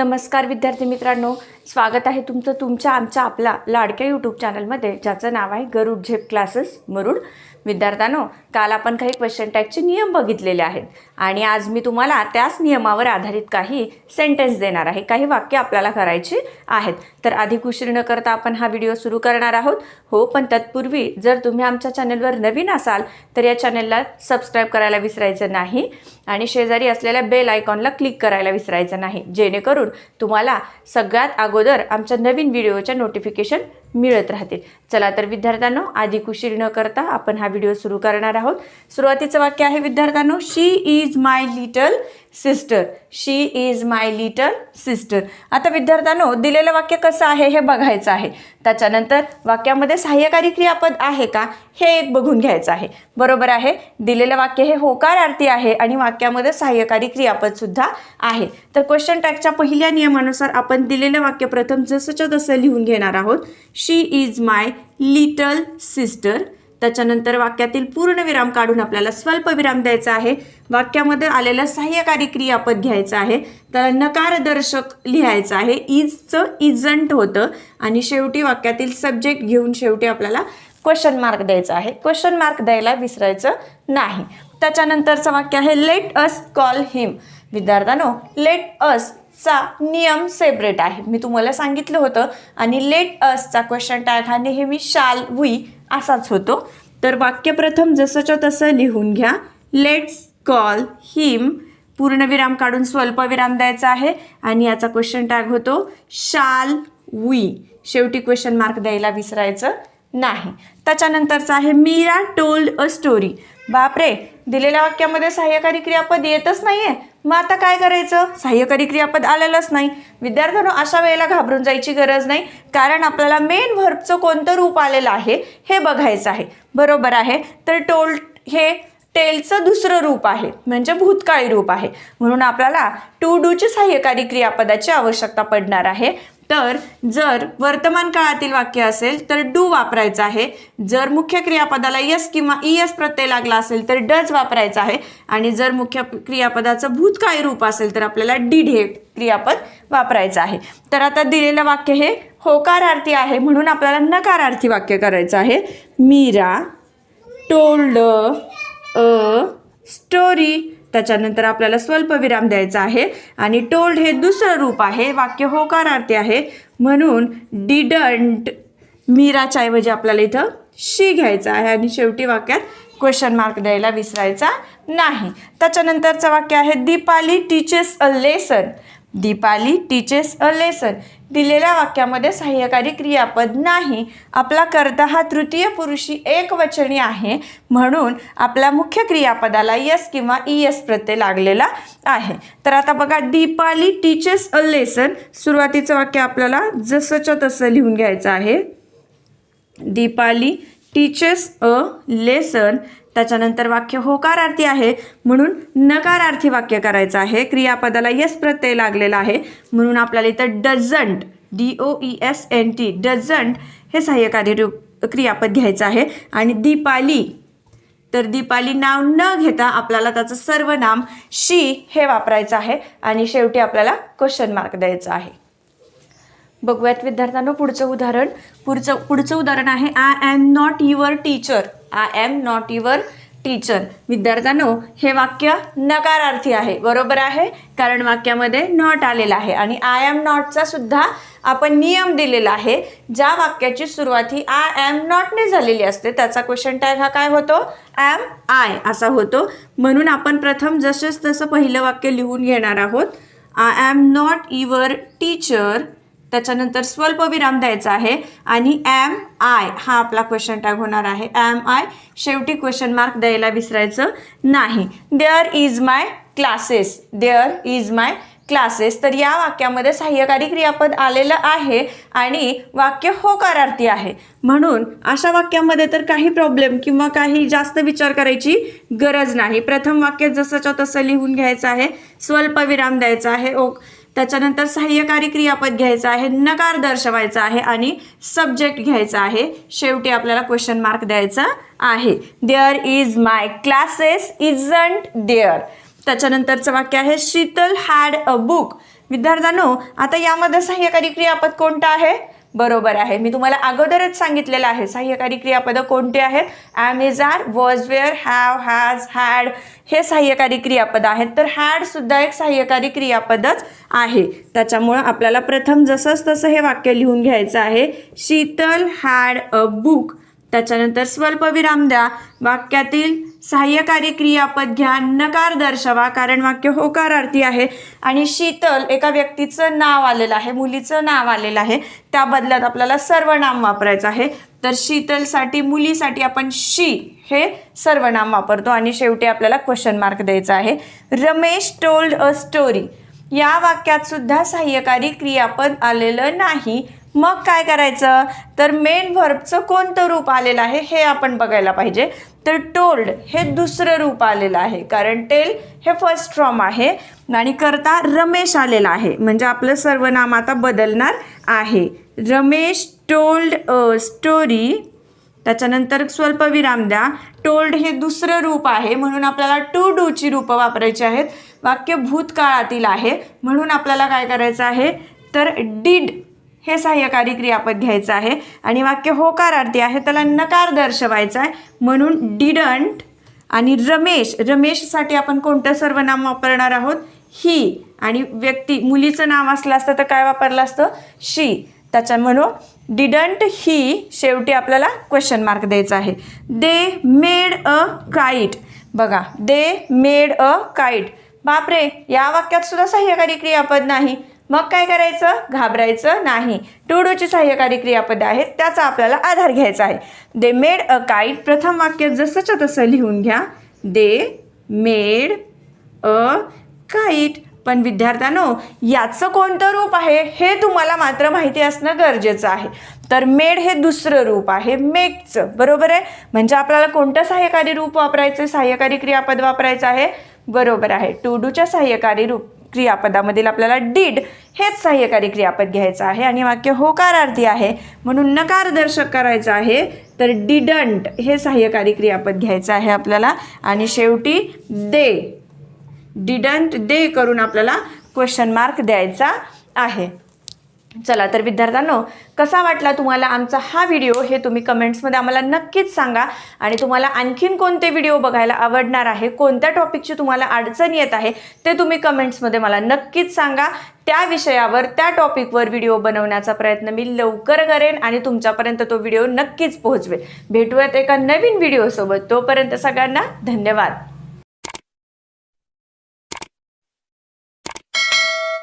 नमस्कार विद्यार्थी मित्रांनो स्वागत आहे तुमचं तुमच्या आमच्या आपला लाडक्या यूट्यूब चॅनलमध्ये ज्याचं नाव आहे गरुड झेप क्लासेस मरुड. विद्यार्थ्यांनो काल आपण काही क्वेश्चन टॅगचे नियम बघितलेले आहेत. आणि आज मी तुम्हाला त्याच नियमावर आधारित काही सेंटेन्स देणार आहे. काही वाक्य आपल्याला करायची आहेत. तर अधिक उशीर न करता आपण हा व्हिडिओ सुरू करणार आहोत. हो पण तत्पूर्वी जर तुम्ही आमच्या चॅनलवर नवीन असाल तर या चॅनलला सबस्क्राईब करायला विसरायचं नाही. आणि शेजारी असलेल्या बेल आयकॉनला क्लिक करायला विसरायचं नाही. जेणेकरून तुम्हाला सगळ्यात अगोदर आमच्या नवीन व्हिडिओच्या नोटिफिकेशन मिळत राहतील. चला तर विद्यार्थ्यांनो आधी कुशीर न करता आपण हा व्हिडिओ सुरू करणार आहोत. सुरुवातीचं वाक्य आहे विद्यार्थ्यांनो she is my little sister. She is my little sister आता विद्यार्थ्यांनो दिलेलं वाक्य कसं आहे हे बघायचं आहे. त्याच्यानंतर वाक्यामध्ये सहाय्यकारी क्रियापद आहे का हे एक बघून घ्यायचं आहे. बरोबर आहे? दिलेलं वाक्य हे होकारार्थी आहे आणि वाक्यामध्ये सहाय्यकारी क्रियापदसुद्धा आहे. तर क्वेश्चन टॅगच्या पहिल्या नियमानुसार आपण दिलेलं वाक्य प्रथम जसंच्या तसं लिहून घेणार आहोत. She is my little sister त्याच्यानंतर वाक्यातील पूर्णविराम काढून आपल्याला स्वल्पविराम द्यायचा आहे. वाक्यामध्ये आलेलं सहाय्यकारी क्रियापद घ्यायचं आहे. त्याला नकारदर्शक लिहायचं आहे. इजचं इजंट होतं. आणि शेवटी वाक्यातील सब्जेक्ट घेऊन शेवटी आपल्याला क्वेश्चन मार्क द्यायचा आहे. क्वेश्चन मार्क द्यायला विसरायचं नाही. त्याच्यानंतरचं वाक्य आहे लेट अस कॉल हिम विद्यार्थ्यानो लेट अस चा नियम सेपरेट आहे. मी तुम्हाला सांगितलं होतं. आणि लेट असचा क्वेश्चन टॅग हा नेहमी शाल वी असाच होतो. तर वाक्य प्रथम जसंच्या तसं लिहून घ्या. लेट्स कॉल हिम पूर्णविराम काढून स्वल्पविराम द्यायचा आहे. आणि याचा क्वेश्चन टॅग होतो शाल वी शेवटी क्वेश्चन मार्क द्यायला विसरायचं. नाही. त्याच्यानंतरचं आहे मीरा टोल्ड अ स्टोरी. बापरे दिलेल्या वाक्यामध्ये सहाय्यकारी क्रियापद येतच नाही आहे मग आता काय करायचं? सहाय्यकारी क्रियापद आलेलंच नाही. विद्यार्थ्यांनो अशा वेळेला घाबरून जायची गरज नाही. कारण आपल्याला मेन व्हर्बचं कोणतं रूप आलेलं आहे हे बघायचं आहे. बरोबर आहे? तर टोल हे टेलचं दुसरं रूप आहे. म्हणजे भूतकाळी रूप आहे. म्हणून आपल्याला टू डूची सहाय्यकारी क्रियापदाची आवश्यकता पडणार आहे. तर जर वर्तमान काळातील वाक्य असेल तर डू वापरायचं आहे. जर मुख्य क्रियापदाला यस किंवा ई एस प्रत्यय लागला असेल तर डज वापरायचं आहे. आणि जर मुख्य क्रियापदाचं भूतकाळी रूप असेल तर आपल्याला डीड हे क्रियापद वापरायचं आहे. तर आता दिलेलं वाक्य हे होकारार्थी आहे म्हणून आपल्याला नकारार्थी वाक्य करायचं आहे. मीरा टोल्ड अ स्टोरी त्याच्यानंतर आपल्याला स्वल्पविराम द्यायचा आहे आणि टोल्ड हे दुसरं रूप आहे वाक्य होकारार्थी आहे. म्हणून डिडंट मीराच्या ऐवजी आपल्याला इथं शी घ्यायचं आहे आणि शेवटी वाक्यात क्वेश्चन मार्क द्यायला विसरायचा नाही. त्याच्यानंतरचं वाक्य आहे Deepali teaches a lesson Deepali teaches a lesson दिलेल्या वाक्यामध्ये सहाय्यकारी क्रियापद नाही. आपला कर्ता हा तृतीय पुरुषी एकवचनी आहे. म्हणून आपल्या मुख्य क्रियापदाला यस किंवा ई एस प्रत्यय लागलेला आहे. तर आता बघा दीपाली टीचेस अ लेसन सुरुवातीचं वाक्य आपल्याला जसंच्या तसं लिहून घ्यायचं आहे. दीपाली टीचेस अ लेसन त्याच्यानंतर वाक्य होकारार्थी आहे. म्हणून नकारार्थी वाक्य करायचं आहे. क्रियापदाला यस प्रत्यय लागलेला आहे. म्हणून आपल्याला इथं doesn't D O E S N T doesn't हे सहाय्यकारी रूप क्रियापद घ्यायचं आहे. आणि दीपाली तर दीपाली नाव न घेता आपल्याला त्याचं सर्व नाम शी हे वापरायचं आहे. आणि शेवटी आपल्याला क्वेश्चन मार्क द्यायचा आहे. बघूयात विद्यार्थ्यांनो पुढचं उदाहरण. पुढचं पुढचं उदाहरण आहे I am not your teacher I am not your teacher विद्यार्थ्यांनो हे वाक्य नकारार्थी आहे. बरोबर आहे? कारण वाक्यामध्ये नॉट आलेलं आहे. आणि आय एम नॉटचा सुद्धा आपण नियम दिलेला आहे. ज्या वाक्याची सुरुवात ही आय एम नॉटने झालेली असते त्याचा क्वेश्चन टॅग हा काय होतो? ॲम आय असा होतो. म्हणून आपण प्रथम जसंच तसं पहिलं वाक्य लिहून घेणार आहोत. I am not your teacher त्याच्यानंतर स्वल्पविराम द्यायचा आहे आणि एम आय हा आपला क्वेश्चन टॅग होणार आहे. एम आय शेवटी क्वेश्चन मार्क द्यायला विसरायचं नाही. There is my classes there is my classes तर या वाक्यामध्ये सहाय्यकारी क्रियापद आलेलं आहे आणि वाक्य होकारार्थी आहे. म्हणून अशा वाक्यामध्ये तर काही प्रॉब्लेम किंवा काही जास्त विचार करायची गरज नाही. प्रथम वाक्य जसंच्या तसं लिहून घ्यायचं आहे. स्वल्पविराम द्यायचा आहे. ओ त्याच्यानंतर सहाय्यकारी क्रियापद घ्यायचं आहे नकार दर्शवायचा आहे आणि सब्जेक्ट घ्यायचा आहे. शेवटी आपल्याला क्वेश्चन मार्क द्यायचा आहे. There is my classes isn't there त्याच्यानंतरचं वाक्य आहे शीतल हॅड अ बुक विद्यार्थ्यांनो आता यामध्ये सहाय्यकारी क्रियापद कोणतं आहे? बरोबर आहे. मी तुम्हाला अगोदरच सांगितलेलं आहे सहाय्यकारी क्रियापदं कोणते आहेत? Am is are was were was were have has had हे सहाय्यकारी क्रियापद आहेत. तर हॅडसुद्धा एक सहाय्यकारी क्रियापदच आहे. त्याच्यामुळं आपल्याला प्रथम जसंच तसं हे वाक्य लिहून घ्यायचं आहे. शीतल हॅड अ बुक त्याच्यानंतर स्वल्पविराम द्या. वाक्यातील सहाय्यकारी क्रियापद घ्या नकार दर्शवा कारण वाक्य होकारार्थी आहे. आणि शीतल एका व्यक्तीचं नाव आलेलं आहे मुलीचं नाव आलेलं आहे. त्या बदल्यात आपल्याला सर्वनाम वापरायचं आहे. तर शीतलसाठी मुलीसाठी आपण शी हे सर्वनाम वापरतो. आणि शेवटी आपल्याला क्वेश्चन मार्क द्यायचा आहे. रमेश टोल्ड अ स्टोरी या वाक्यात सुद्धा सहाय्यकारी क्रियापद आलेलं नाही. मग काय करायचं? तर मेन व्हर्बचं कोणतं रूप आलेलं आहे हे आपण बघायला पाहिजे. तर टोल्ड हे दुसरं रूप आलेलं आहे कारण टेल हे फर्स्ट फॉर्म आहे आणि करता रमेश आलेला आहे. म्हणजे आपलं सर्वनाम आता बदलणार आहे. रमेश टोल्ड अ स्टोरी त्याच्यानंतर स्वल्पविराम द्या. टोल्ड हे दुसरं रूप आहे म्हणून आपल्याला टू डूची रूपं वापरायची आहेत. वाक्य भूतकाळातील आहे म्हणून आपल्याला काय करायचं आहे? तर डीड हे सहाय्यकारी क्रियापद घ्यायचं आहे. आणि वाक्य होकारार्थी आहे त्याला नकार दर्शवायचा आहे. म्हणून डिडंट आणि रमेश रमेशसाठी आपण कोणतं सर्वनाम वापरणार आहोत? ही. आणि व्यक्ती मुलीचं नाव असलं असतं तर काय वापरलं असतं? शी. त्याच्या म्हणून डिडंट ही शेवटी आपल्याला क्वेश्चन मार्क द्यायचा आहे. दे मेड अ काईट बघा दे मेड अ काईट बापरे या वाक्यात सुद्धा सहाय्यकारी क्रियापद नाही. मग काय करायचं? घाबरायचं नाही. टुडूची सहाय्यकारी क्रियापद आहेत त्याचा आपल्याला आधार घ्यायचा आहे. दे मेड अ काईट प्रथम वाक्य जसंच्या तसं लिहून घ्या. दे मेड अ काईट पण विद्यार्थ्यांनो याचं कोणतं रूप आहे हे तुम्हाला मात्र माहिती असणं गरजेचं आहे. तर मेड हे दुसरं रूप आहे मेकचं. बरोबर आहे? म्हणजे आपल्याला कोणतं सहाय्यकारी रूप वापरायचं सहाय्यकारी क्रियापद वापरायचं आहे? बरोबर आहे. टू डूच्या सहाय्यकारी रूप. क्रियापदामधील आपल्याला डीड हेच सहाय्यकारी क्रियापद घ्यायचं आहे आणि वाक्य होकारार्थी आहे. म्हणून नकारदर्शक करायचं आहे तर डिडंट हे सहाय्यकारी क्रियापद घ्यायचं आहे आपल्याला. आणि शेवटी दे. डिडंट दे करून आपल्याला क्वेश्चन मार्क द्यायचा आहे. चला तर विद्यार्थ्यांनो कसा वाटला तुम्हाला आमचा हा व्हिडिओ हे तुम्ही कमेंट्समध्ये आम्हाला नक्कीच सांगा. आणि तुम्हाला आणखीन कोणते व्हिडिओ बघायला आवडणार आहे कोणत्या टॉपिकची तुम्हाला अडचण येत आहे ते तुम्ही कमेंट्समध्ये मला नक्कीच सांगा. त्या विषयावर त्या टॉपिकवर व्हिडिओ बनवण्याचा प्रयत्न मी लवकर करेन आणि तुमच्यापर्यंत तो व्हिडिओ नक्कीच पोहोचवेल. भेटूयात एका नवीन व्हिडिओसोबत तोपर्यंत सगळ्यांना धन्यवाद.